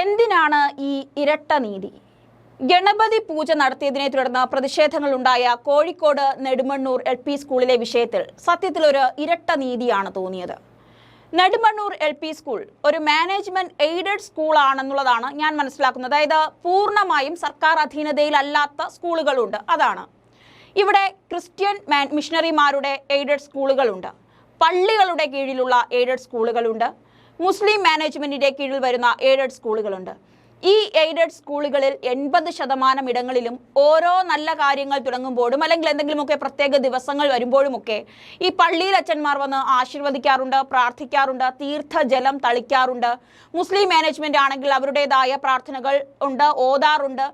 എന്തിനാണ് ഈ ഇരട്ട നീതി? ഗണപതി പൂജ നടത്തിയതിനെ തുടർന്ന് പ്രതിഷേധങ്ങളുണ്ടായ കോഴിക്കോട് നെടുമണ്ണൂർ എൽ പി സ്കൂളിലെ വിഷയത്തിൽ സത്യത്തിൽ ഒരു ഇരട്ട നീതിയാണ് തോന്നിയത്. നെടുമണ്ണൂർ എൽ പി സ്കൂൾ ഒരു മാനേജ്മെന്റ് എയ്ഡഡ് സ്കൂൾ ആണെന്നുള്ളതാണ് ഞാൻ മനസ്സിലാക്കുന്നത്. അതായത് പൂർണമായും സർക്കാർ അധീനതയിലല്ലാത്ത സ്കൂളുകളുണ്ട്. അതാണ്. ഇവിടെ ക്രിസ്ത്യൻ മിഷണറിമാരുടെ എയ്ഡഡ് സ്കൂളുകളുണ്ട്. പള്ളികളുടെ കീഴിലുള്ള എയ്ഡഡ് സ്കൂളുകളുണ്ട്. മുസ്ലിം മാനേജ്മെന്റിന്റെ കീഴിൽ വരുന്ന എയ്ഡഡ് സ്കൂളുകളുണ്ട്. ഈ എയ്ഡഡ് സ്കൂളുകളിൽ എൺപത് ശതമാനം ഇടങ്ങളിലും ഓരോ നല്ല കാര്യങ്ങൾ തുടങ്ങുമ്പോഴും അല്ലെങ്കിൽ എന്തെങ്കിലുമൊക്കെ പ്രത്യേക ദിവസങ്ങൾ വരുമ്പോഴുമൊക്കെ ഈ പള്ളിയിൽ അച്ഛന്മാർ വന്ന് ആശീർവദിക്കാറുണ്ട് പ്രാർത്ഥിക്കാറുണ്ട് തീർത്ഥജലം തളിക്കാറുണ്ട്. മുസ്ലിം മാനേജ്മെന്റ് ആണെങ്കിൽ അവരുടേതായ പ്രാർത്ഥനകൾ ഉണ്ട് ഓതാറുണ്ട്.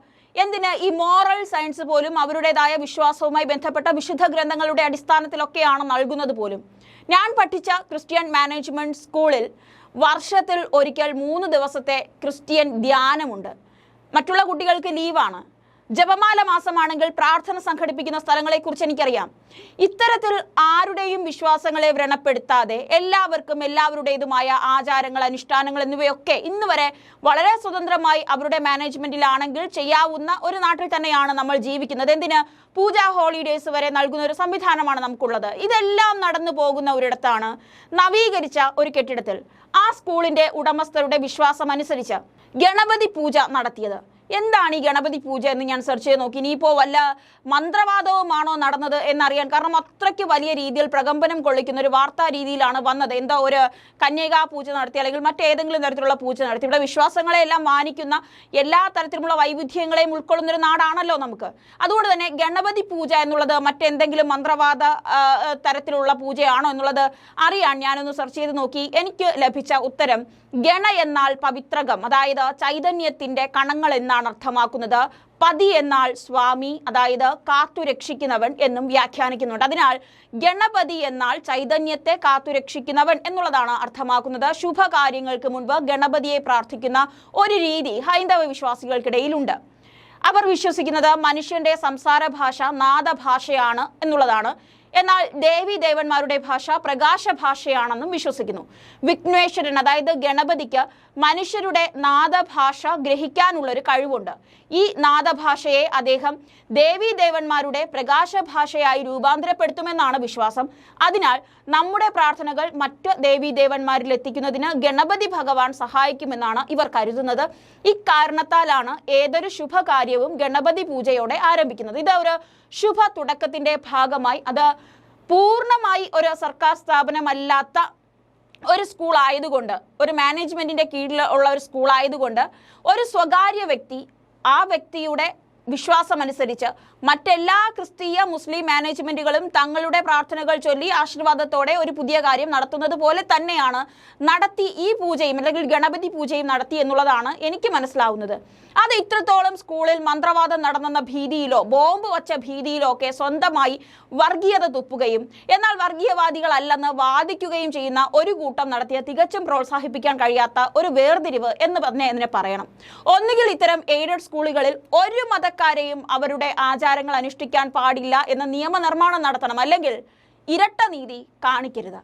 എന്തിന് ഈ മോറൽ സയൻസ് പോലും അവരുടേതായ വിശ്വാസവുമായി ബന്ധപ്പെട്ട വിശുദ്ധ ഗ്രന്ഥങ്ങളുടെ അടിസ്ഥാനത്തിലൊക്കെയാണ് നൽകുന്നത് പോലും. ഞാൻ പഠിച്ച ക്രിസ്ത്യൻ മാനേജ്മെന്റ് സ്കൂളിൽ വർഷത്തിൽ ഒരിക്കൽ മൂന്ന് ദിവസത്തെ ക്രിസ്ത്യൻ ധ്യാനമുണ്ട്. മറ്റുള്ള കുട്ടികൾക്ക് ലീവാണ്. ജപമാല മാസമാണെങ്കിൽ പ്രാർത്ഥന സംഘടിപ്പിക്കുന്ന സ്ഥലങ്ങളെക്കുറിച്ച് എനിക്കറിയാം. ഇത്തരത്തിൽ ആരുടെയും വിശ്വാസങ്ങളെ വ്രണപ്പെടുത്താതെ എല്ലാവർക്കും എല്ലാവരുടേതുമായ ആചാരങ്ങൾ അനുഷ്ഠാനങ്ങൾ എന്നിവയൊക്കെ ഇന്ന് വരെ വളരെ സ്വതന്ത്രമായി അവരുടെ മാനേജ്മെന്റിലാണെങ്കിൽ ചെയ്യാവുന്ന ഒരു നാട്ടിൽ തന്നെയാണ് നമ്മൾ ജീവിക്കുന്നത്. എന്തിന്? പൂജാ ഹോളിഡേയ്സ് വരെ നൽകുന്ന ഒരു സംവിധാനമാണ് നമുക്കുള്ളത്. ഇതെല്ലാം നടന്നു പോകുന്ന ഒരിടത്താണ് നവീകരിച്ച ഒരു കെട്ടിടത്തിൽ ആ സ്കൂളിന്റെ ഉടമസ്ഥരുടെ വിശ്വാസം അനുസരിച്ച് ഗണപതി പൂജ നടത്തിയത്. എന്താണ് ഈ ഗണപതി പൂജ എന്ന് ഞാൻ സെർച്ച് ചെയ്ത് നോക്കി. ഇനിയിപ്പോൾ വല്ല മന്ത്രവാദവുമാണോ നടന്നത് എന്നറിയാൻ കാരണം അത്രയ്ക്ക് വലിയ രീതിയിൽ പ്രകമ്പനം കൊള്ളിക്കുന്ന ഒരു വാർത്താ രീതിയിലാണ് വന്നത്. എന്താ ഒരു കന്യകാ പൂജ നടത്തി അല്ലെങ്കിൽ മറ്റേതെങ്കിലും തരത്തിലുള്ള പൂജ നടത്തി. ഇവിടെ വിശ്വാസങ്ങളെല്ലാം മാനിക്കുന്ന എല്ലാ തരത്തിലുമുള്ള വൈവിധ്യങ്ങളെയും ഉൾക്കൊള്ളുന്ന ഒരു നാടാണല്ലോ നമുക്ക്. അതുകൊണ്ട് തന്നെ ഗണപതി പൂജ എന്നുള്ളത് മറ്റെന്തെങ്കിലും മന്ത്രവാദ തരത്തിലുള്ള പൂജയാണോ എന്നുള്ളത് അറിയാൻ ഞാനൊന്ന് സെർച്ച് ചെയ്ത് നോക്കി. എനിക്ക് ലഭിച്ച ഉത്തരം ഗണ എന്നാൽ പവിത്രകം. അതായത് ചൈതന്യത്തിന്റെ കണങ്ങൾ എന്നാണ് അർത്ഥമാക്കുന്നത്. പതി എന്നാൽ സ്വാമി അതായത് കാത്തുരക്ഷിക്കുന്നവൻ എന്നും വ്യാഖ്യാനിക്കുന്നുണ്ട്. അതിനാൽ ഗണപതി എന്നാൽ ചൈതന്യത്തെ കാത്തുരക്ഷിക്കുന്നവൻ എന്നുള്ളതാണ് അർത്ഥമാക്കുന്നത്. ശുഭകാര്യങ്ങൾക്ക് മുൻപ് ഗണപതിയെ പ്രാർത്ഥിക്കുന്ന ഒരു രീതി ഹൈന്ദവ വിശ്വാസികൾക്കിടയിലുണ്ട്. അവർ വിശ്വസിക്കുന്നത് മനുഷ്യന്റെ സംസാര ഭാഷ നാദഭാഷയാണ് എന്നുള്ളതാണ്. എന്നാൽ ദേവി ദേവന്മാരുടെ ഭാഷ പ്രകാശ ഭാഷയാണെന്നും വിശ്വസിക്കുന്നു. വിഘ്നേശ്വരൻ അതായത് ഗണപതിക്ക് മനുഷ്യരുടെ നാദഭാഷ ഗ്രഹിക്കാനുള്ള ഒരു കഴിവുണ്ട്. ഈ നാദഭാഷയെ അദ്ദേഹം ദേവി ദേവന്മാരുടെ പ്രകാശ ഭാഷയായി രൂപാന്തരപ്പെടുത്തുമെന്നാണ് വിശ്വാസം. അതിനാൽ നമ്മുടെ പ്രാർത്ഥനകൾ മറ്റ് ദേവി ദേവന്മാരിൽ എത്തിക്കുന്നതിന് ഗണപതി ഭഗവാൻ സഹായിക്കുമെന്നാണ് ഇവർ കരുതുന്നത്. ഇക്കാരണത്താലാണ് ഏതൊരു ശുഭകാര്യവും ഗണപതി പൂജയോടെ ആരംഭിക്കുന്നത്. ഇത് ഒരു ശുഭ തുടക്കത്തിന്റെ ഭാഗമായി അത് പൂർണമായി ഒരു സർക്കാർ സ്ഥാപനമല്ലാത്ത ഒരു സ്കൂൾ ആയതുകൊണ്ട് ഒരു മാനേജ്മെന്റിന്റെ കീഴിൽ ഉള്ള ഒരു സ്കൂൾ ആയതുകൊണ്ട് ഒരു സ്വകാര്യ വ്യക്തി ആ വ്യക്തിയുടെ വിശ്വാസമനുസരിച്ച് മറ്റെല്ലാ ക്രിസ്തീയ മുസ്ലിം മാനേജ്മെന്റുകളും തങ്ങളുടെ പ്രാർത്ഥനകൾ ചൊല്ലി ആശീർവാദത്തോടെ ഒരു പുതിയ കാര്യം നടത്തുന്നത് പോലെ തന്നെയാണ് നടത്തി ഈ പൂജയും അല്ലെങ്കിൽ ഗണപതി പൂജയും നടത്തി എന്നുള്ളതാണ് എനിക്ക് മനസ്സിലാവുന്നത്. അത് ഇത്രത്തോളം സ്കൂളിൽ മന്ത്രവാദം നടന്നെന്ന ഭീതിയിലോ ബോംബ് വച്ച ഭീതിയിലോ ഒക്കെ സ്വന്തമായി വർഗീയത തുപ്പുകയും എന്നാൽ വർഗീയവാദികളല്ലെന്ന് വാദിക്കുകയും ചെയ്യുന്ന ഒരു കൂട്ടം നടത്തിയ തികച്ചും പ്രോത്സാഹിപ്പിക്കാൻ കഴിയാത്ത ഒരു വേർതിരിവ് എന്ന് തന്നെ അതിനെ പറയണം. ഒന്നുകിൽ ഇത്തരം എയ്ഡഡ് സ്കൂളുകളിൽ ഒരു മതക്കാരെയും അവരുടെ ആചാരങ്ങൾ അനുഷ്ഠിക്കാൻ പാടില്ല എന്ന നിയമനിർമ്മാണം നടത്തണം. അല്ലെങ്കിൽ ഇരട്ട നീതി കാണിക്കരുത്.